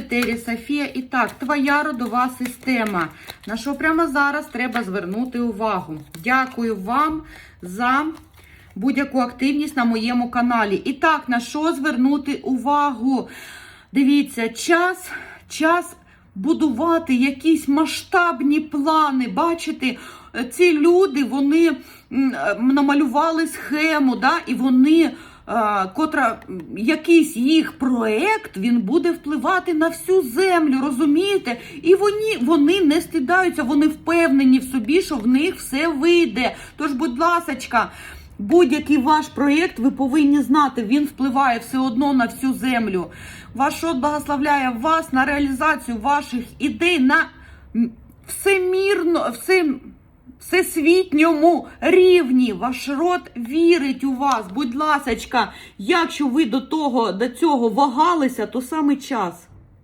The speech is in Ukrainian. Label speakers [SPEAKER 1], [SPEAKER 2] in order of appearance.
[SPEAKER 1] в Софія. І так, твоя родова система. На що прямо зараз треба звернути увагу. Дякую вам за будь-яку активність на моєму каналі. І так, на що звернути увагу? Дивіться, час, час будувати якісь масштабні плани. Бачите, е, ці люди вони е, намалювали схему, да, і вони. Е, Котра якийсь їх проект він буде впливати на всю землю, розумієте? І вони, вони не стидаються, вони впевнені в собі, що в них все вийде. Тож, будь ласочка, будь-який ваш проєкт, ви повинні знати, він впливає все одно на всю землю. Ваш род благословляє вас на реалізацію ваших ідей на всемірно, все, всесвітньому рівні. Ваш род вірить у вас. Будь ласочка, якщо ви до того до цього вагалися, то саме час.